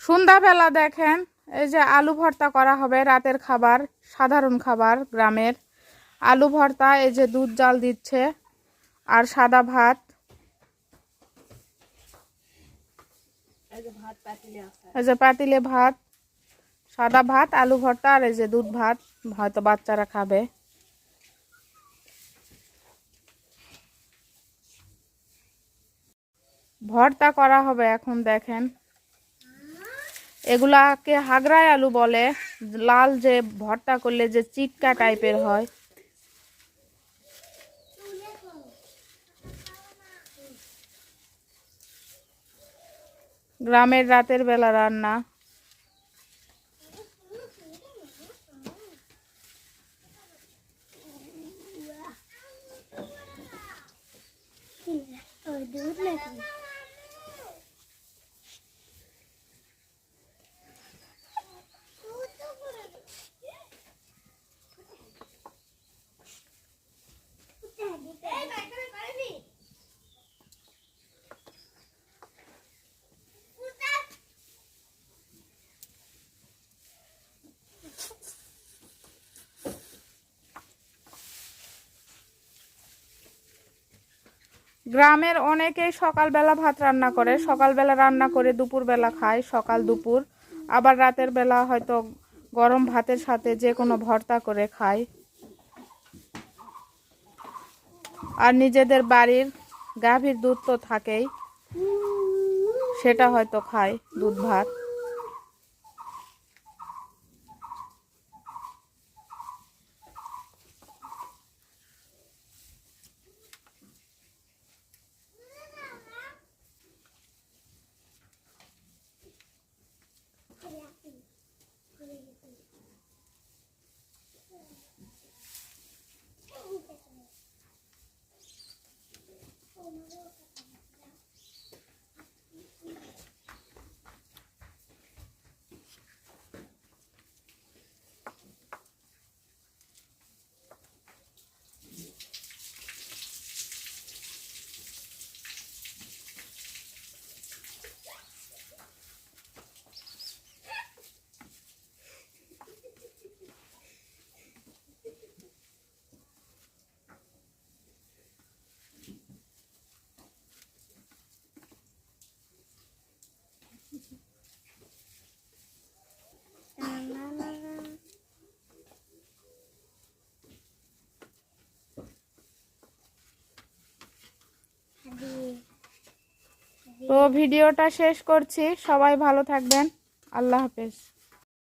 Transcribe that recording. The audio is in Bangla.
সন্ধ্যাবেলা দেখেন, এই যে আলু ভর্তা করা হবে রাতের খাবার, সাধারণ খাবার গ্রামের। আলু ভর্তা, এই যে দুধ জাল দিচ্ছে আর সাদা ভাত। এই যে পাতিলে ভাত, সাদা ভাত, আলু ভর্তা আর এই যে দুধ ভাত, হয়তো বাচ্চারা খাবে। ভর্তা করা হবে এখন, দেখেন। এগুলাকে হাগরাই আলু বলে, লাল যে ভর্তা করলে যে চিটকা টাইপের হয়। গ্রামের রাতের বেলা রান্না। গ্রামের অনেকেই সকালবেলা ভাত রান্না করে, সকালবেলা রান্না করে দুপুরবেলা খায়, সকাল দুপুর। আবার রাতের বেলা হয়তো গরম ভাতের সাথে যে কোনো ভর্তা করে খায়। আর নিজেদের বাড়ির গাভীর দুধ তো থাকেই, সেটা হয়তো খায় দুধ ভাত। তো ভিডিওটা শেষ করছি। সবাই ভালো থাকবেন। আল্লাহ হাফেজ।